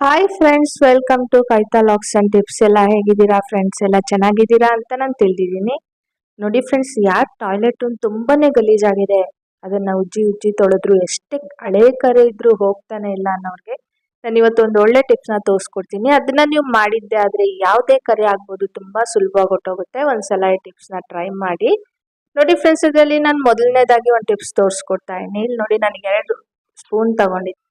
Hi friends welcome to ಕೈತಾ ಲಾಕ್ಸ್ and tips ಎಲ್ಲ ಹೇಗಿದ್ದೀರಾ ಫ್ರೆಂಡ್ಸ್ ಎಲ್ಲ ಚೆನ್ನಾಗಿದ್ದೀರಾ ಅಂತ ನಾನು ತಿಳಿದಿದ್ದೀನಿ. ನೋಡಿ ಫ್ರೆಂಡ್ಸ್ ಯಾರ ಟಾಯ್ಲೆಟ್ ತುಂಬಾ ಗಲೀಜಾಗಿದೆ. ಅದನ್ನ ಉಜ್ಜಿ ಉಜ್ಜಿ ತೊಳೆದ್ರು, ಎಷ್ಟೇ ಹಳೆ ಕರೆ ಇದ್ರು ಹೋಗ್ತಾನೆ ಇಲ್ಲ ಅನ್ನೋರಿಗೆ ನಾನು ಇವತ್ತು ಒಂದು ಒಳ್ಳೆ ಟಿಪ್ಸ್ನ ತೋರಿಸ್ಕೊಡ್ತೀನಿ. ಅದನ್ನ ನೀವು ಮಾಡಿದ್ದೆ ಆದರೆ ಯಾವುದೇ ಕರೆ ಆಗ್ಬೋದು ತುಂಬಾ ಸುಲಭವಾಗಿ ಹೊಟ್ಟೋಗುತ್ತೆ ಒಂದ್ಸಲ ಈ ಟಿಪ್ಸ್ನ ಟ್ರೈ ಮಾಡಿ. ನೋಡಿ ಫ್ರೆಂಡ್ಸ್ ಇದರಲ್ಲಿ ನಾನು ಮೊದಲನೇದಾಗಿ ಒಂದು ಟಿಪ್ಸ್ ತೋರಿಸ್ಕೊಡ್ತಾ ಇದ್ದೀನಿ. ಇಲ್ಲಿ ನೋಡಿ ನನಗೆ ಎರಡು ಸ್ಪೂನ್ ತಗೊಂಡಿದ್ದೆ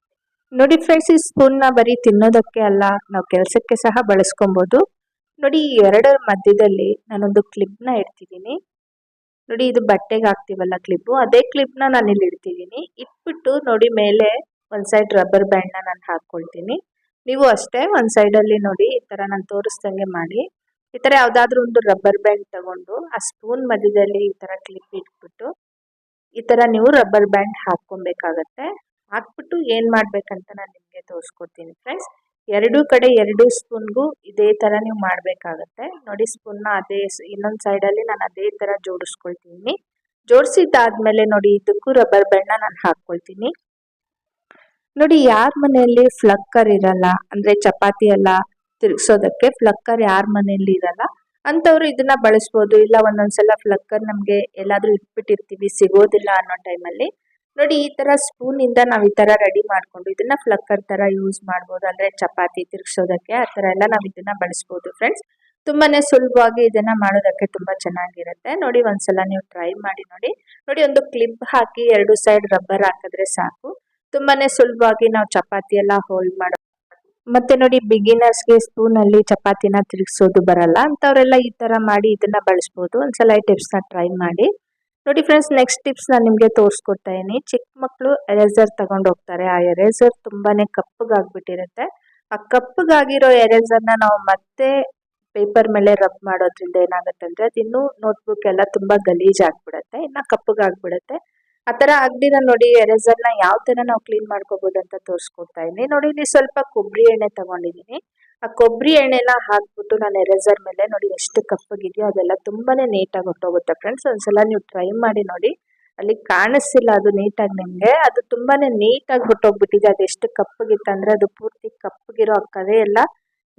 ನೋಡಿ ಫ್ರೆಂಡ್ಸ್ ಈ ಸ್ಪೂನ್ನ ಬರೀ ತಿನ್ನೋದಕ್ಕೆ ಅಲ್ಲ, ನಾವು ಕೆಲಸಕ್ಕೆ ಸಹ ಬಳಸ್ಕೊಬೋದು. ನೋಡಿ ಈ ಎರಡರ ಮಧ್ಯದಲ್ಲಿ ನಾನೊಂದು ಕ್ಲಿಪ್ನ ಇಡ್ತಿದ್ದೀನಿ ನೋಡಿ ಇದು ಬಟ್ಟೆಗೆ ಹಾಕ್ತೀವಲ್ಲ ಕ್ಲಿಪ್ಪು ಅದೇ ಕ್ಲಿಪ್ನ ನಾನು ಇಲ್ಲಿ ಇಡ್ತಿದ್ದೀನಿ ಇಟ್ಬಿಟ್ಟು ನೋಡಿ ಮೇಲೆ ಒಂದು ಸೈಡ್ ರಬ್ಬರ್ ಬ್ಯಾಂಡ್ನ ನಾನು ಹಾಕ್ಕೊಳ್ತೀನಿ ನೀವು ಅಷ್ಟೇ ಒಂದು ಸೈಡಲ್ಲಿ ನೋಡಿ ಈ ಥರ ನಾನು ತೋರಿಸ್ದಂಗೆ ಮಾಡಿ. ಈ ಥರ ಯಾವುದಾದ್ರೂ ಒಂದು ರಬ್ಬರ್ ಬ್ಯಾಂಡ್ ತಗೊಂಡು ಆ ಸ್ಪೂನ್ ಮಧ್ಯದಲ್ಲಿ ಈ ಥರ ಕ್ಲಿಪ್ ಇಟ್ಬಿಟ್ಟು ಈ ಥರ ನೀವು ರಬ್ಬರ್ ಬ್ಯಾಂಡ್ ಹಾಕ್ಕೊಬೇಕಾಗತ್ತೆ. ಹಾಕ್ಬಿಟ್ಟು ಏನು ಮಾಡ್ಬೇಕಂತ ನಾನು ನಿಮಗೆ ತೋರಿಸ್ಕೊಡ್ತೀನಿ ಫ್ರೆಂಡ್ಸ್ ಎರಡೂ ಕಡೆ ಎರಡು ಸ್ಪೂನ್ಗೂ ಇದೇ ಥರ ನೀವು ಮಾಡಬೇಕಾಗತ್ತೆ. ನೋಡಿ ಸ್ಪೂನ್ನ ಅದೇ ಇನ್ನೊಂದು ಸೈಡಲ್ಲಿ ನಾನು ಅದೇ ಥರ ಜೋಡಿಸ್ಕೊಳ್ತೀನಿ. ಜೋಡಿಸಿದ್ದಾದ್ಮೇಲೆ ನೋಡಿ ಇದಕ್ಕೂ ರಬ್ಬರ್ ಬ್ಯಾಂಡ್ನ ನಾನು ಹಾಕ್ಕೊಳ್ತೀನಿ. ನೋಡಿ ಯಾರ ಮನೆಯಲ್ಲಿ ಫ್ಲಕ್ಕರ್ ಇರಲ್ಲ, ಅಂದರೆ ಚಪಾತಿ ಎಲ್ಲ ತಿರುಗಿಸೋದಕ್ಕೆ ಫ್ಲಕ್ಕರ್ ಯಾರ ಮನೆಯಲ್ಲಿ ಇರಲ್ಲ, ಅಂಥವ್ರು ಇದನ್ನ ಬಳಸ್ಬೋದು. ಇಲ್ಲ ಒಂದೊಂದ್ಸಲ ಫ್ಲಕ್ಕರ್ ನಮಗೆ ಎಲ್ಲಾದರೂ ಇಟ್ಬಿಟ್ಟಿರ್ತೀವಿ, ಸಿಗೋದಿಲ್ಲ ಅನ್ನೋ ಟೈಮಲ್ಲಿ ನೋಡಿ, ಈ ತರ ಸ್ಪೂನ್ ಇಂದ ನಾವು ಈ ತರ ರೆಡಿ ಮಾಡ್ಕೊಂಡು ಇದನ್ನ ಫ್ಲಕ್ಕರ್ ತರ ಯೂಸ್ ಮಾಡ್ಬೋದು. ಅಂದ್ರೆ ಚಪಾತಿ ತಿರ್ಗಿಸೋದಕ್ಕೆ ಆ ತರ ಎಲ್ಲ ನಾವು ಇದನ್ನ ಬಳಸ್ಬೋದು ಫ್ರೆಂಡ್ಸ್ ತುಂಬಾನೇ ಸುಲಭವಾಗಿ ಇದನ್ನ ಮಾಡೋದಕ್ಕೆ ತುಂಬಾ ಚೆನ್ನಾಗಿರುತ್ತೆ. ನೋಡಿ, ಒಂದ್ಸಲ ನೀವು ಟ್ರೈ ಮಾಡಿ ನೋಡಿ. ನೋಡಿ, ಒಂದು ಕ್ಲಿಪ್ ಹಾಕಿ ಎರಡು ಸೈಡ್ ರಬ್ಬರ್ ಹಾಕಿದ್ರೆ ಸಾಕು. ತುಂಬಾನೇ ಸುಲಭವಾಗಿ ನಾವು ಚಪಾತಿ ಎಲ್ಲ ಹೋಲ್ಡ್ ಮಾಡೋ, ಮತ್ತೆ ನೋಡಿ ಬಿಗಿನರ್ಸ್ಗೆ ಸ್ಪೂನ್ ಅಲ್ಲಿ ಚಪಾತಿನ ತಿರುಗಿಸೋದು ಬರಲ್ಲ. ಅಂತವ್ರೆಲ್ಲ ಈ ತರ ಮಾಡಿ ಇದನ್ನ ಬಳಸ್ಬೋದು. ಒಂದ್ಸಲ ಈ ಟಿಪ್ಸ್ನ ಟ್ರೈ ಮಾಡಿ. ನೋಡಿ ಫ್ರೆಂಡ್ಸ್ ನೆಕ್ಸ್ಟ್ ಟಿಪ್ಸ್ ನಾನು ನಿಮಗೆ ತೋರಿಸ್ಕೊಡ್ತಾ ಇದ್ದೀನಿ. ಚಿಕ್ಕ ಮಕ್ಕಳು ಎರೇಸರ್ ತಗೊಂಡು ಹೋಗ್ತಾರೆ. ಆ ಎರೇಸರ್ ತುಂಬಾನೇ ಕಪ್ಪಗಾಗ್ಬಿಟ್ಟಿರುತ್ತೆ. ಆ ಕಪ್ಪಗಾಗಿರೋ ಎರೇಸರ್ನ ನಾವು ಮತ್ತೆ ಪೇಪರ್ ಮೇಲೆ ರಬ್ ಮಾಡೋದ್ರಿಂದ ಏನಾಗುತ್ತೆ ಅಂದ್ರೆ ಅದಿನ್ನೂ ನೋಟ್ಬುಕ್ ಎಲ್ಲ ತುಂಬ ಗಲೀಜ್ ಇನ್ನು ಕಪ್ಪಗಾಗ್ಬಿಡುತ್ತೆ. ಆ ಥರ ಆಗ್ದಿರ ನೋಡಿ ಎರೇಸರ್ನ ಯಾವ ಥರ ನಾವು ಕ್ಲೀನ್ ಮಾಡ್ಕೋಬೋದು ಅಂತ ತೋರಿಸ್ಕೊಡ್ತಾ ಇದ್ದೀನಿ. ನೋಡಿ, ಇಲ್ಲಿ ಸ್ವಲ್ಪ ಕೊಬ್ಬರಿ ಎಣ್ಣೆ ತಗೊಂಡಿದೀನಿ ಆ ಕೊಬ್ಬರಿ ಎಣ್ಣೆನ ಹಾಕ್ಬಿಟ್ಟು ನಾನು ಎರೇಸರ್ ಮೇಲೆ ನೋಡಿ ಎಷ್ಟು ಕಪ್ಪಗಿದೆಯೋ ಅದೆಲ್ಲ ತುಂಬಾನೇ ನೀಟಾಗಿ ಹೊಟ್ಟೋಗುತ್ತೆ ಫ್ರೆಂಡ್ಸ್ ಒಂದ್ಸಲ ನೀವು ಟ್ರೈ ಮಾಡಿ ನೋಡಿ. ಅಲ್ಲಿ ಕಾಣಿಸ್ತಿಲ್ಲ ಅದು ನೀಟಾಗಿ ನಿಮಗೆ. ಅದು ತುಂಬಾನೇ ನೀಟಾಗಿ ಹೊಟ್ಟೋಗ್ಬಿಟ್ಟಿದೆ. ಅದು ಎಷ್ಟು ಕಪ್ಪಗಿತ್ತಂದ್ರೆ ಅದು ಪೂರ್ತಿ ಕಪ್ಪಗಿರೋ ಕರೆ ಎಲ್ಲ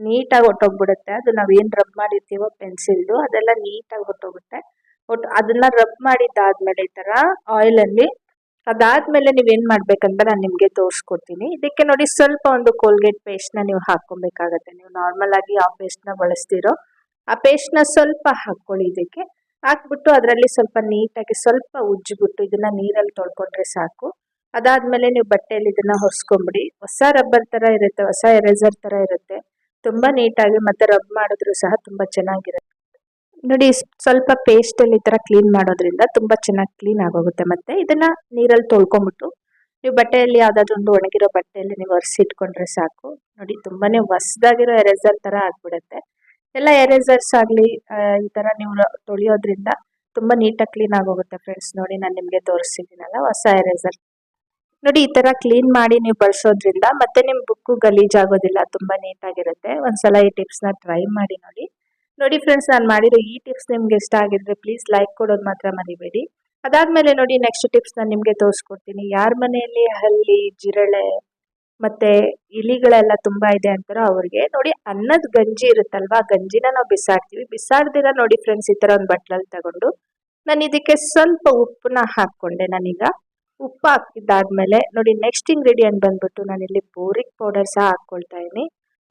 ನೀಟಾಗಿ ಹೊಟ್ಟೋಗ್ಬಿಡುತ್ತೆ. ಅದು ನಾವ್ ಏನ್ ರಬ್ ಮಾಡಿರ್ತೀವೋ ಪೆನ್ಸಿಲ್ದು ಅದೆಲ್ಲ ನೀಟಾಗಿ ಹೊಟ್ಟೋಗುತ್ತೆ. ಒಟ್ಟು ಅದನ್ನ ರಬ್ ಮಾಡಿದ್ದಾದ್ಮೇಲೆ ಈ ಥರ ಆಯಿಲ್ ಅಲ್ಲಿ ಅದಾದ್ಮೇಲೆ ನೀವೇನ್ ಮಾಡ್ಬೇಕಂತ ನಾನು ನಿಮ್ಗೆ ತೋರಿಸ್ಕೊಡ್ತೀನಿ. ಇದಕ್ಕೆ ನೋಡಿ ಸ್ವಲ್ಪ ಒಂದು ಕೋಲ್ಗೇಟ್ ಪೇಸ್ಟ್ನ ನೀವು ಹಾಕೊಬೇಕಾಗತ್ತೆ ನೀವು ನಾರ್ಮಲ್ ಆಗಿ ಆ ಪೇಸ್ಟ್ನ ಬಳಸ್ತಿರೋ ಆ ಪೇಸ್ಟ್ನ ಸ್ವಲ್ಪ ಹಾಕೊಳ್ಳಿ ಇದಕ್ಕೆ. ಹಾಕ್ಬಿಟ್ಟು ಅದರಲ್ಲಿ ಸ್ವಲ್ಪ ನೀಟಾಗಿ ಸ್ವಲ್ಪ ಉಜ್ಜಿಬಿಟ್ಟು ಇದನ್ನ ನೀರಲ್ಲಿ ತೊಳ್ಕೊಂಡ್ರೆ ಸಾಕು. ಅದಾದ್ಮೇಲೆ ನೀವು ಬಟ್ಟೆಯಲ್ಲಿ ಇದನ್ನ ಹೊರ್ಸ್ಕೊಂಬಿಡಿ. ಹೊಸ ರಬ್ಬರ್ ತರ ಇರುತ್ತೆ, ಹೊಸ ಎರೇಸರ್ ತರ ಇರುತ್ತೆ. ತುಂಬಾ ನೀಟಾಗಿ ಮತ್ತೆ ರಬ್ ಮಾಡಿದ್ರು ಸಹ ತುಂಬಾ ಚೆನ್ನಾಗಿರುತ್ತೆ. ನೋಡಿ ಸ್ವಲ್ಪ ಪೇಸ್ಟ್ ಅಲ್ಲಿ ಈ ತರ ಕ್ಲೀನ್ ಮಾಡೋದ್ರಿಂದ ತುಂಬಾ ಚೆನ್ನಾಗಿ ಕ್ಲೀನ್ ಆಗೋಗುತ್ತೆ ಮತ್ತೆ. ಇದನ್ನ ನೀರಲ್ಲಿ ತೊಳ್ಕೊಂಬಿಟ್ಟು, ನೀವು ಬಟ್ಟೆಯಲ್ಲಿ ಯಾವ್ದಾದ್ರು ಒಂದು ಒಣಗಿರೋ ಬಟ್ಟೆಯಲ್ಲಿ ನೀವು ಒರೆಸಿಟ್ಕೊಂಡ್ರೆ ಸಾಕು. ನೋಡಿ, ತುಂಬಾನೇ ಹೊಸದಾಗಿರೋ ಎರೇಸರ್ ತರ ಆಗ್ಬಿಡುತ್ತೆ. ಎಲ್ಲ ಎರೇಸರ್ಸ್ ಆಗ್ಲಿ ಈ ತರ ನೀವು ತೊಳೆಯೋದ್ರಿಂದ ತುಂಬಾ ನೀಟಾಗಿ ಕ್ಲೀನ್ ಆಗೋಗುತ್ತೆ ಫ್ರೆಂಡ್ಸ್ ನೋಡಿ, ನಾನು ನಿಮಗೆ ತೋರಿಸಿದ್ದೀನಲ್ಲ ಹೊಸ ಎರೇಸರ್ ನೋಡಿ, ಈ ತರ ಕ್ಲೀನ್ ಮಾಡಿ ನೀವು ಬಳಸೋದ್ರಿಂದ ಮತ್ತೆ ನಿಮ್ ಬುಕ್ಕು ಗಲೀಜ್ ಆಗೋದಿಲ್ಲ ತುಂಬಾ ನೀಟಾಗಿರುತ್ತೆ. ಒಂದ್ಸಲ ಈ ಟಿಪ್ಸ್ನ ಟ್ರೈ ಮಾಡಿ ನೋಡಿ. ನೋಡಿ ಫ್ರೆಂಡ್ಸ್ ನಾನು ಮಾಡಿರೋ ಈ ಟಿಪ್ಸ್ ನಿಮ್ಗೆ ಇಷ್ಟ ಆಗಿದ್ರೆ ಪ್ಲೀಸ್ ಲೈಕ್ ಕೊಡೋದು ಮಾತ್ರ ಮರಿಬೇಡಿ. ಅದಾದಮೇಲೆ ನೋಡಿ ನೆಕ್ಸ್ಟ್ ಟಿಪ್ಸ್ ನಾನು ನಿಮಗೆ ತೋರಿಸ್ಕೊಡ್ತೀನಿ. ಯಾರ ಮನೆಯಲ್ಲಿ ಹಲ್ಲಿ, ಜಿರಳೆ ಮತ್ತೆ ಇಲಿಗಳೆಲ್ಲ ತುಂಬಾ ಇದೆ ಅಂತಾರೋ ಅವ್ರಿಗೆ ನೋಡಿ ಅನ್ನದ ಗಂಜಿ ಇರುತ್ತಲ್ವಾ ಗಂಜಿನ ನಾವು ಬಿಸಾಡ್ತೀವಿ ಬಿಸಾಡ್ದಿರ ನೋಡಿ ಫ್ರೆಂಡ್ಸ್ ಈ ತರ ಒಂದು ಬಟ್ಲಲ್ಲಿ ತಗೊಂಡು ನಾನು ಇದಕ್ಕೆ ಸ್ವಲ್ಪ ಉಪ್ಪನ್ನ ಹಾಕೊಂಡೆ ನಾನೀಗ. ಉಪ್ಪು ಹಾಕಿದ್ದಾದ್ಮೇಲೆ ನೋಡಿ ನೆಕ್ಸ್ಟ್ ಇಂಗ್ರೀಡಿಯೆಂಟ್ ಬಂದ್ಬಿಟ್ಟು ನಾನಿಲ್ಲಿ ಬೋರಿಕ್ ಪೌಡರ್ ಸಹ ಹಾಕ್ಕೊಳ್ತಾ ಇದೀನಿ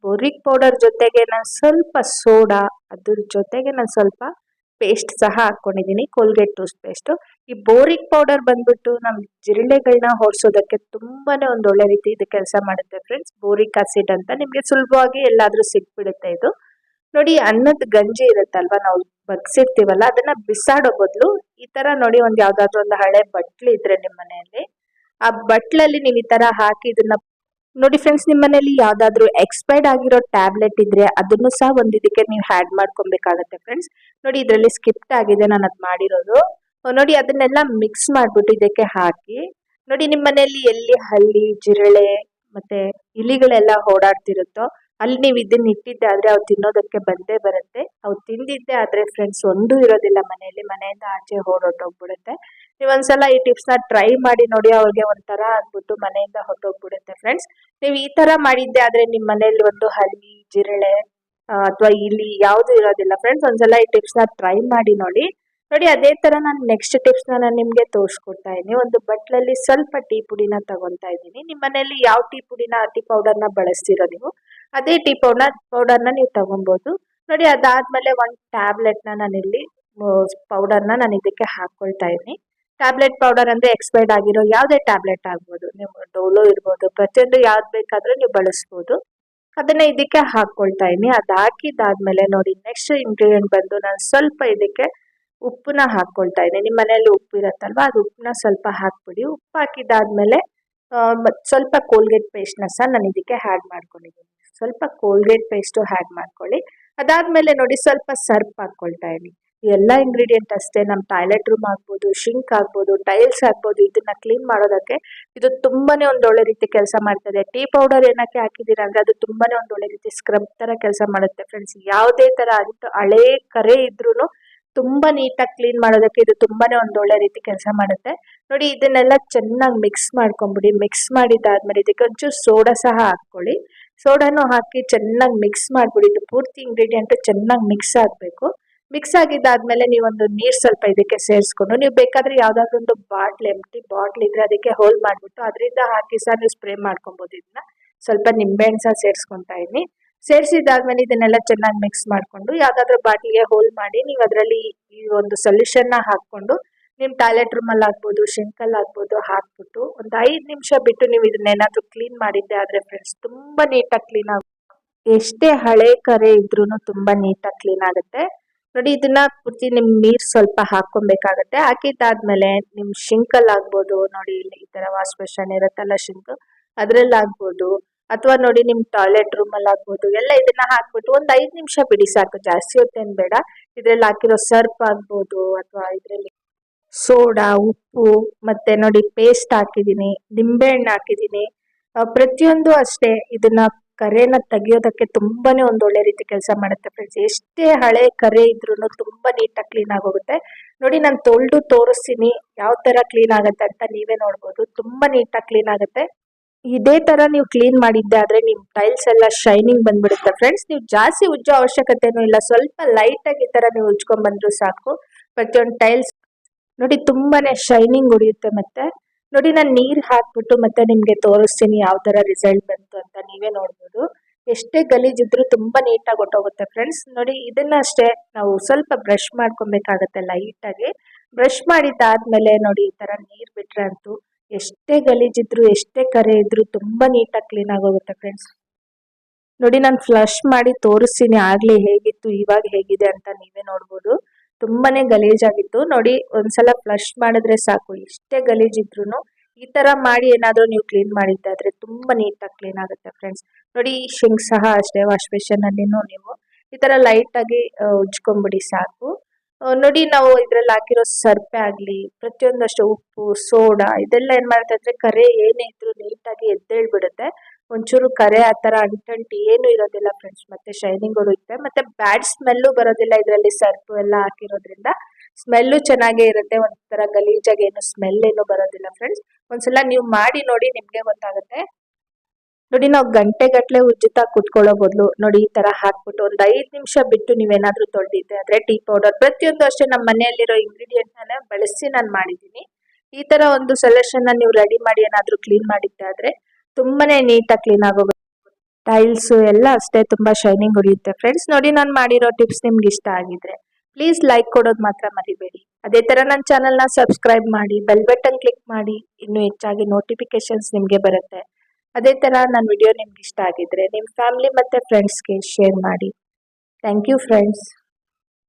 ಬೋರಿಕ್ ಪೌಡರ್ ಜೊತೆಗೆ ನಾನು ಸ್ವಲ್ಪ ಸೋಡಾ, ಅದ್ರ ಜೊತೆಗೆ ನಾನು ಸ್ವಲ್ಪ ಪೇಸ್ಟ್ ಸಹ ಹಾಕ್ಕೊಂಡಿದ್ದೀನಿ ಕೋಲ್ಗೇಟ್ ಟೂತ್ ಪೇಸ್ಟ್ ಈ ಬೋರಿಕ್ ಪೌಡರ್ ಬಂದ್ಬಿಟ್ಟು ನಮ್ಮ ಜಿರಳೆಗಳನ್ನ ತುಂಬಾನೇ ಒಂದು ಒಳ್ಳೆ ರೀತಿ ಇದು ಕೆಲಸ ಮಾಡುತ್ತೆ ಫ್ರೆಂಡ್ಸ್ ಬೋರಿಕ್ ಆಸಿಡ್ ಅಂತ ನಿಮಗೆ ಸುಲಭವಾಗಿ ಎಲ್ಲಾದ್ರೂ ಸಿಕ್ಬಿಡುತ್ತೆ ಇದು. ನೋಡಿ, ಅನ್ನದ ಗಂಜಿ ಇರುತ್ತಲ್ವ, ನಾವು ಬಗ್ಸಿರ್ತೀವಲ್ಲ, ಅದನ್ನ ಬಿಸಾಡೋ ಬದಲು ಈ ತರ ನೋಡಿ ಒಂದು ಯಾವ್ದಾದ್ರು ಒಂದು ಹಳೆ ಬಟ್ಲು ಇದ್ರೆ ನಿಮ್ಮ ಮನೆಯಲ್ಲಿ. ಆ ಬಟ್ಲಲ್ಲಿ ನೀವು ಈ ತರ ಹಾಕಿ ಇದನ್ನ ನೋಡಿ ಫ್ರೆಂಡ್ಸ್ ನಿಮ್ಮ ಮನೇಲಿ ಯಾವ್ದಾದ್ರು ಎಕ್ಸ್ಪೈರ್ಡ್ ಆಗಿರೋ ಟ್ಯಾಬ್ಲೆಟ್ ಇದ್ರೆ ಅದನ್ನು ಸಹ ಒಂದ್ ಇದಕ್ಕೆ ನೀವು ಹ್ಯಾಡ್ ಮಾಡ್ಕೊಬೇಕಾಗತ್ತೆ ಫ್ರೆಂಡ್ಸ್ ನೋಡಿ ಇದರಲ್ಲಿ ಸ್ಕಿಪ್ಟ್ ಆಗಿದೆ, ನಾನು ಅದ್ ಮಾಡಿರೋದು. ನೋಡಿ ಅದನ್ನೆಲ್ಲ ಮಿಕ್ಸ್ ಮಾಡ್ಬಿಟ್ಟು ಇದಕ್ಕೆ ಹಾಕಿ. ನೋಡಿ ನಿಮ್ಮ ಮನೆಯಲ್ಲಿ ಎಲ್ಲಿ ಹಳ್ಳಿ, ಜಿರಳೆ ಮತ್ತೆ ಇಲಿಗಳೆಲ್ಲ ಓಡಾಡ್ತಿರುತ್ತೋ ಅಲ್ಲಿ ನೀವು ಇದನ್ನ ಇಟ್ಟಿದ್ದೆ ಆದ್ರೆ ಅವು ತಿನ್ನೋದಕ್ಕೆ ಬಂದೇ ಬರುತ್ತೆ. ಅವು ತಿಂದಿದ್ದೆ ಆದ್ರೆ ಫ್ರೆಂಡ್ಸ್ ಒಂದು ಇರೋದಿಲ್ಲ ಮನೆಯಲ್ಲಿ. ಮನೆಯಿಂದ ಆಚೆ ಹೊರಟೋಗ್ಬಿಡುತ್ತೆ ನೀವು ಒಂದ್ಸಲ ಈ ಟಿಪ್ಸ್ನ ಟ್ರೈ ಮಾಡಿ ನೋಡಿ, ಅವ್ರಿಗೆ ಒಂಥರ ಆಗ್ಬಿಟ್ಟು ಮನೆಯಿಂದ ಹೊರಟೋಗ್ಬಿಡುತ್ತೆ ಫ್ರೆಂಡ್ಸ್ ನೀವು ಈ ತರ ಮಾಡಿದ್ದೆ ಆದ್ರೆ ನಿಮ್ಮ ಮನೆಯಲ್ಲಿ ಒಂದು ಹಲ್ಲಿ ಜಿರಳೆ ಅಥವಾ ಇಲಿ ಯಾವುದು ಇರೋದಿಲ್ಲ ಫ್ರೆಂಡ್ಸ್ ಒಂದ್ಸಲ ಈ ಟಿಪ್ಸ್ನ ಟ್ರೈ ಮಾಡಿ ನೋಡಿ. ನೋಡಿ, ಅದೇ ತರ ನಾನು ನೆಕ್ಸ್ಟ್ ಟಿಪ್ಸ್ ನಾನು ನಿಮ್ಗೆ ತೋರಿಸ್ಕೊಡ್ತಾ ಇದ್ದೀನಿ. ಒಂದು ಬಟ್ಲಲ್ಲಿ ಸ್ವಲ್ಪ ಟೀ ಪುಡಿನ ತಗೊಂತಾ ಇದ್ದೀನಿ. ನಿಮ್ಮ ಮನೆಯಲ್ಲಿ ಯಾವ ಟೀ ಪುಡಿನ, ಟೀ ಪೌಡರ್ನ ಬಳಸ್ತೀರೋ ನೀವು? ಅದೇ ಟೀ ಪೌಡರ್ ಪೌಡರ್ನ ನೀವು ತಗೊಬೋದು. ನೋಡಿ ಅದಾದ್ಮೇಲೆ ಒಂದು ಟ್ಯಾಬ್ಲೆಟ್ನ ನಾನಿಲ್ಲಿ ಪೌಡರ್ನ ನಾನು ಇದಕ್ಕೆ ಹಾಕ್ಕೊಳ್ತಾ ಇದ್ದೀನಿ ಟ್ಯಾಬ್ಲೆಟ್ ಪೌಡರ್ ಅಂದ್ರೆ ಎಕ್ಸ್ಪೈರ್ಡ್ ಆಗಿರೋ ಯಾವುದೇ ಟ್ಯಾಬ್ಲೆಟ್ ಆಗ್ಬೋದು. ನೀವು ಡೋಲೋ ಇರ್ಬೋದು, ಪ್ರತಿಯೊಂದು ಯಾವ್ದು ಬೇಕಾದರೂ ನೀವು ಬಳಸ್ಬೋದು. ಅದನ್ನ ಇದಕ್ಕೆ ಹಾಕ್ಕೊಳ್ತಾ ಇದ್ದೀನಿ ಅದು ಹಾಕಿದಾದ್ಮೇಲೆ ನೋಡಿ ನೆಕ್ಸ್ಟ್ ಇಂಗ್ರೀಡಿಯೆಂಟ್ ಬಂದು ನಾನು ಸ್ವಲ್ಪ ಇದಕ್ಕೆ ಉಪ್ಪನ್ನ ಹಾಕ್ಕೊಳ್ತಾ ಇದ್ದೀನಿ ನಿಮ್ಮ ಮನೆಯಲ್ಲಿ ಉಪ್ಪು ಇರತ್ತಲ್ವಾ ಅದು ಉಪ್ಪನ್ನ ಸ್ವಲ್ಪ ಹಾಕ್ಬಿಡಿ. ಉಪ್ಪು ಹಾಕಿದಾದ್ಮೇಲೆ ಸ್ವಲ್ಪ ಕೋಲ್ಗೇಟ್ ಪೇಸ್ಟ್ನ ಸಹ ನಾನು ಇದಕ್ಕೆ ಹ್ಯಾಡ್ ಮಾಡ್ಕೊಂಡಿದ್ದೀನಿ ಸ್ವಲ್ಪ ಕೋಲ್ಗೇಟ್ ಪೇಸ್ಟು ಹ್ಯಾಡ್ ಮಾಡ್ಕೊಳ್ಳಿ. ಅದಾದ್ಮೇಲೆ ನೋಡಿ ಸ್ವಲ್ಪ ಸರ್ಪ್ ಹಾಕ್ಕೊಳ್ತಾ ಇದ್ದೀನಿ. ಎಲ್ಲ ಇಂಗ್ರೀಡಿಯೆಂಟ್ ಅಷ್ಟೇ ನಮ್ಮ ಟಾಯ್ಲೆಟ್ ರೂಮ್ ಆಗ್ಬೋದು ಶಿಂಕ್ ಆಗ್ಬೋದು ಟೈಲ್ಸ್ ಆಗ್ಬೋದು, ಇದನ್ನ ಕ್ಲೀನ್ ಮಾಡೋದಕ್ಕೆ ಇದು ತುಂಬಾನೇ ಒಂದು ಒಳ್ಳೆ ರೀತಿ ಕೆಲಸ ಮಾಡ್ತದೆ ಟೀ ಪೌಡರ್ ಏನಕ್ಕೆ ಹಾಕಿದ್ದೀರಾ ಅಂದ್ರೆ ಅದು ತುಂಬಾನೇ ಒಂದು ಒಳ್ಳೆ ರೀತಿ ಸ್ಕ್ರಬ್ ತರ ಕೆಲಸ ಮಾಡುತ್ತೆ. ಫ್ರೆಂಡ್ಸ್ ಯಾವುದೇ ತರ ಆಗಿತ್ತು ಹಳೇ ಕರೆ ಇದ್ರೂನು ತುಂಬಾ ನೀಟಾಗಿ ಕ್ಲೀನ್ ಮಾಡೋದಕ್ಕೆ ಇದು ತುಂಬಾನೇ ಒಂದು ಒಳ್ಳೆ ರೀತಿ ಕೆಲಸ ಮಾಡುತ್ತೆ. ನೋಡಿ, ಇದನ್ನೆಲ್ಲ ಚೆನ್ನಾಗಿ ಮಿಕ್ಸ್ ಮಾಡ್ಕೊಂಬಿಡಿ. ಮಿಕ್ಸ್ ಮಾಡಿದಾದ್ಮೇಲೆ ಇದಕ್ಕೆ ಒಂಚೂರು ಸೋಡಾ ಸಹ ಹಾಕ್ಕೊಳ್ಳಿ. ಸೋಡಾನು ಹಾಕಿ ಚೆನ್ನಾಗಿ ಮಿಕ್ಸ್ ಮಾಡ್ಬಿಡಿ. ಇದು ಪೂರ್ತಿ ಇಂಗ್ರೀಡಿಯೆಂಟ್ ಚೆನ್ನಾಗಿ ಮಿಕ್ಸ್ ಆಗಬೇಕು. ಮಿಕ್ಸ್ ಆಗಿದ್ದಾದ್ಮೇಲೆ ನೀವೊಂದು ನೀರು ಸ್ವಲ್ಪ ಇದಕ್ಕೆ ಸೇರಿಸ್ಕೊಂಡು, ನೀವು ಬೇಕಾದ್ರೆ ಯಾವ್ದಾದ್ರು ಒಂದು ಬಾಟ್ಲ್ ಎಂಟಿ ಬಾಟ್ಲ್ ಇದ್ರೆ ಅದಕ್ಕೆ ಹೋಲ್ ಮಾಡ್ಬಿಟ್ಟು, ಅದರಿಂದ ಹಾಕಿ ಸಹ ನೀವು ಸ್ಪ್ರೇ ಮಾಡ್ಕೊಬಹುದು ಇದನ್ನ ಸ್ವಲ್ಪ ನಿಂಬೆಹಣ್ಣು ಸಹ ಸೇರಿಸ್ಕೊಂತ ಇದೀನಿ ಸೇರಿಸಿದಾದ್ಮೇಲೆ ಇದನ್ನೆಲ್ಲ ಚೆನ್ನಾಗಿ ಮಿಕ್ಸ್ ಮಾಡಿಕೊಂಡು, ಯಾವ್ದಾದ್ರು ಬಾಟ್ಲಿಗೆ ಹೋಲ್ ಮಾಡಿ ನೀವು ಅದರಲ್ಲಿ ಈ ಒಂದು ಸೊಲ್ಯೂಷನ್ನ ಹಾಕೊಂಡು ನಿಮ್ ಟಾಯ್ಲೆಟ್ ರೂಮ್ ಅಲ್ಲಿ ಆಗ್ಬೋದು ಶಿಂಕಲ್ ಆಗ್ಬೋದು ಹಾಕ್ಬಿಟ್ಟು ಒಂದು ಐದ್ ನಿಮಿಷ ಬಿಟ್ಟು ನೀವು ಇದನ್ನೇನಾದ್ರೂ ಕ್ಲೀನ್ ಮಾಡಿದ್ದೆ ಆದ್ರೆ ಫ್ರೆಂಡ್ಸ್ ತುಂಬಾ ನೀಟಾಗಿ ಕ್ಲೀನ್ ಆಗುತ್ತೆ ಎಷ್ಟೇ ಹಳೆ ಕರೆ ಇದ್ರೂನು ತುಂಬಾ ನೀಟಾಗಿ ಕ್ಲೀನ್ ಆಗುತ್ತೆ. ನೋಡಿ ಇದನ್ನ ಪೂರ್ತಿ ನಿಮ್ ನೀರ್ ಸ್ವಲ್ಪ ಹಾಕೊಬೇಕಾಗತ್ತೆ ಹಾಕಿದ್ದಾದ್ಮೇಲೆ ನಿಮ್ ಶಿಂಕಲ್ ಆಗ್ಬೋದು, ನೋಡಿ ಇಲ್ಲಿ ಈ ತರ ವಾಶ್ ಬೇಷನ್ ಇರತ್ತಲ್ಲ ಶಿಂಕ್ ಅದ್ರಲ್ಲಿ ಆಗ್ಬೋದು ಅಥವಾ ನೋಡಿ ನಿಮ್ ಟಾಯ್ಲೆಟ್ ರೂಮ್ ಅಲ್ಲಿ ಆಗ್ಬೋದು, ಎಲ್ಲ ಇದನ್ನ ಹಾಕ್ಬಿಟ್ಟು ಒಂದ್ ಐದ್ ನಿಮಿಷ ಬಿಡಿ ಸಾಕು, ಜಾಸ್ತಿ ಹೊತ್ತೇನ್ ಬೇಡ. ಇದ್ರಲ್ಲಿ ಹಾಕಿರೋ ಸರ್ಪ್ ಆಗ್ಬೋದು, ಅಥವಾ ಇದ್ರಲ್ಲಿ ಸೋಡಾ, ಉಪ್ಪು, ಮತ್ತೆ ನೋಡಿ ಪೇಸ್ಟ್ ಹಾಕಿದೀನಿ, ನಿಂಬೆಹಣ್ಣು ಹಾಕಿದೀನಿ. ಪ್ರತಿಯೊಂದು ಅಷ್ಟೇ, ಇದನ್ನ ಕರೆನ ತೆಗಿಯೋದಕ್ಕೆ ತುಂಬಾನೇ ಒಂದು ಒಳ್ಳೆ ರೀತಿ ಕೆಲಸ ಮಾಡುತ್ತೆ ಫ್ರೆಂಡ್ಸ್ ಎಷ್ಟೇ ಹಳೆ ಕರೆ ಇದ್ರು ತುಂಬಾ ನೀಟಾಗಿ ಕ್ಲೀನ್ ಆಗೋಗುತ್ತೆ. ನೋಡಿ ನಾನು ತೊಳೆದು ತೋರಿಸ್ತೀನಿ, ಯಾವ ತರ ಕ್ಲೀನ್ ಆಗುತ್ತೆ ಅಂತ ನೀವೇ ನೋಡ್ಬೋದು. ತುಂಬಾ ನೀಟಾಗಿ ಕ್ಲೀನ್ ಆಗುತ್ತೆ. ಇದೇ ತರ ನೀವು ಕ್ಲೀನ್ ಮಾಡಿದ್ದೆ ಆದ್ರೆ ನಿಮ್ ಟೈಲ್ಸ್ ಎಲ್ಲ ಶೈನಿಂಗ್ ಬಂದ್ಬಿಡುತ್ತೆ ಫ್ರೆಂಡ್ಸ್ ನೀವು ಜಾಸ್ತಿ ಉಜ್ಜೋ ಅವಶ್ಯಕತೆನೂ ಇಲ್ಲ. ಸ್ವಲ್ಪ ಲೈಟ್ ಆಗಿ ಈ ತರ ನೀವು ಉಜ್ಕೊಂಡ್ ಬಂದ್ರು ಸಾಕು. ಪ್ರತಿಯೊಂದು ಟೈಲ್ಸ್ ನೋಡಿ ತುಂಬಾನೇ ಶೈನಿಂಗ್ ಉಳಿಯುತ್ತೆ ಮತ್ತೆ. ನೋಡಿ ನಾನು ನೀರ್ ಹಾಕ್ಬಿಟ್ಟು ಮತ್ತೆ ನಿಮ್ಗೆ ತೋರಿಸ್ತೀನಿ ಯಾವ ತರ ರಿಸಲ್ಟ್ ಬಂತು ಅಂತ. ನೀವೇ ನೋಡ್ಬೋದು. ಎಷ್ಟೇ ಗಲೀಜಿದ್ರು ತುಂಬಾ ನೀಟಾಗಿ ಹೊಟ್ಟೋಗುತ್ತೆ ಫ್ರೆಂಡ್ಸ್ ನೋಡಿ ಇದನ್ನ ಅಷ್ಟೇ ನಾವು ಸ್ವಲ್ಪ ಬ್ರಷ್ ಮಾಡ್ಕೊಬೇಕಾಗತ್ತೆ ಲೈಟ್ ಆಗಿ. ಬ್ರಷ್ ಮಾಡಿದ್ದಾದ್ಮೇಲೆ ನೋಡಿ ಈ ತರ ನೀರ್ ಬಿಟ್ರೆ ಅಂತೂ ಎಷ್ಟೇ ಗಲೀಜಿದ್ರು, ಎಷ್ಟೇ ಕರೆ ಇದ್ರು ತುಂಬಾ ನೀಟಾಗಿ ಕ್ಲೀನ್ ಆಗೋಗುತ್ತೆ ಫ್ರೆಂಡ್ಸ್ ನೋಡಿ ನಾನು ಫ್ಲಶ್ ಮಾಡಿ ತೋರಿಸ್ತೀನಿ, ಆಗ್ಲಿ ಹೇಗಿತ್ತು, ಇವಾಗ ಹೇಗಿದೆ ಅಂತ ನೀವೇ ನೋಡ್ಬೋದು. ತುಂಬಾನೇ ಗಲೀಜಾಗಿತ್ತು. ನೋಡಿ ಒಂದ್ಸಲ ಫ್ಲಶ್ ಮಾಡಿದ್ರೆ ಸಾಕು, ಎಷ್ಟೇ ಗಲೀಜಿದ್ರು ಈ ತರ ಮಾಡಿ ಏನಾದ್ರೂ ನೀವು ಕ್ಲೀನ್ ಮಾಡಿದ್ದಾದ್ರೆ ತುಂಬಾ ನೀಟಾಗಿ ಕ್ಲೀನ್ ಆಗುತ್ತೆ ಫ್ರೆಂಡ್ಸ್ ನೋಡಿ ಶಿಂಕ್ ಸಹ ಅಷ್ಟೇ ವಾಶ್ ಬೇಷನ್ ಅಲ್ಲಿನೂ ನೀವು ಈ ತರ ಲೈಟ್ ಆಗಿ ಉಜ್ಕೊಂಡ್ಬಿಡಿ ಸಾಕು. ನೋಡಿ ನಾವು ಇದ್ರಲ್ಲಿ ಹಾಕಿರೋ ಸರ್ಪೆ ಆಗ್ಲಿ, ಪ್ರತಿಯೊಂದಷ್ಟು ಉಪ್ಪು, ಸೋಡಾ, ಇದೆಲ್ಲ ಏನ್ ಮಾಡುತ್ತೆ ಅಂದ್ರೆ ಕರೆ ಏನೇ ಇದ್ರು ನೀಟಾಗಿ ಎದ್ದೇಳ್ಬಿಡುತ್ತೆ. ಒಂಚೂರು ಕರೆ ಆ ತರ ಅಂಟಂಟು ಏನು ಇರೋದಿಲ್ಲ ಫ್ರೆಂಡ್ಸ್ ಮತ್ತೆ ಶೈನಿಂಗ್ ಇರುತ್ತೆ. ಮತ್ತೆ ಬ್ಯಾಡ್ ಸ್ಮೆಲ್ಲು ಬರೋದಿಲ್ಲ ಇದರಲ್ಲಿ ಸರ್ಪು ಎಲ್ಲ ಹಾಕಿರೋದ್ರಿಂದ. ಸ್ಮೆಲ್ಲು ಚೆನ್ನಾಗೇ ಇರುತ್ತೆ. ಒಂಥರ ಗಲೀಜಾಗಿ ಏನು ಸ್ಮೆಲ್ ಏನು ಬರೋದಿಲ್ಲ ಫ್ರೆಂಡ್ಸ್ ಒಂದ್ಸಲ ನೀವು ಮಾಡಿ ನೋಡಿ ನಿಮ್ಗೆ ಗೊತ್ತಾಗುತ್ತೆ. ನೋಡಿ, ನಾವು ಗಂಟೆ ಉಜ್ಜುತ್ತಾ ಕುತ್ಕೊಳ್ಳೋ ಬದಲು ನೋಡಿ, ಈ ತರ ಹಾಕ್ಬಿಟ್ಟು ಒಂದ್ ಐದ್ ನಿಮಿಷ ಬಿಟ್ಟು ನೀವೇನಾದ್ರೂ ತೊಳೆದಿದ್ದೆ ಅಂದ್ರೆ ಟೀ ಪೌಡರ್ ಪ್ರತಿಯೊಂದು ಅಷ್ಟೇ ನಮ್ಮ ಮನೆಯಲ್ಲಿರೋ ಇಂಗ್ರೀಡಿಯೆಂಟ್ ಬಳಸಿ ನಾನು ಮಾಡಿದ್ದೀನಿ. ಈ ತರ ಒಂದು ಸೊಲ್ಯೂಷನ್ ನೀವು ರೆಡಿ ಮಾಡಿ ಏನಾದರೂ ಕ್ಲೀನ್ ಮಾಡಿದ್ದೆ ಆದ್ರೆ ತುಂಬಾನೇ ನೀಟಾಗಿ ಕ್ಲೀನ್ ಆಗೋಗುತ್ತೆ. ಟೈಲ್ಸ್ ಎಲ್ಲ ಅಷ್ಟೇ ತುಂಬಾ ಶೈನಿಂಗ್ ಉಳಿಯುತ್ತೆ ಫ್ರೆಂಡ್ಸ್ ನೋಡಿ, ನಾನು ಮಾಡಿರೋ ಟಿಪ್ಸ್ ನಿಮ್ಗೆ ಇಷ್ಟ ಆಗಿದ್ರೆ ಪ್ಲೀಸ್ ಲೈಕ್ ಕೊಡೋದು ಮಾತ್ರ ಮರಿಬೇಡಿ. ಅದೇ ತರ ನನ್ನ ಚಾನಲ್ನ ಸಬ್ಸ್ಕ್ರೈಬ್ ಮಾಡಿ ಬೆಲ್ ಬಟನ್ ಕ್ಲಿಕ್ ಮಾಡಿ, ಇನ್ನು ಹೆಚ್ಚಾಗಿ ನೋಟಿಫಿಕೇಶನ್ಸ್ ನಿಮಗೆ ಬರುತ್ತೆ. ಅದೇ ಥರ ನನ್ನ ವಿಡಿಯೋ ನಿಮ್ಗೆ ಇಷ್ಟ ಆಗಿದ್ರೆ ನಿಮ್ಮ ಫ್ಯಾಮಿಲಿ ಮತ್ತು ಫ್ರೆಂಡ್ಸ್ಗೆ ಶೇರ್ ಮಾಡಿ. Thank you friends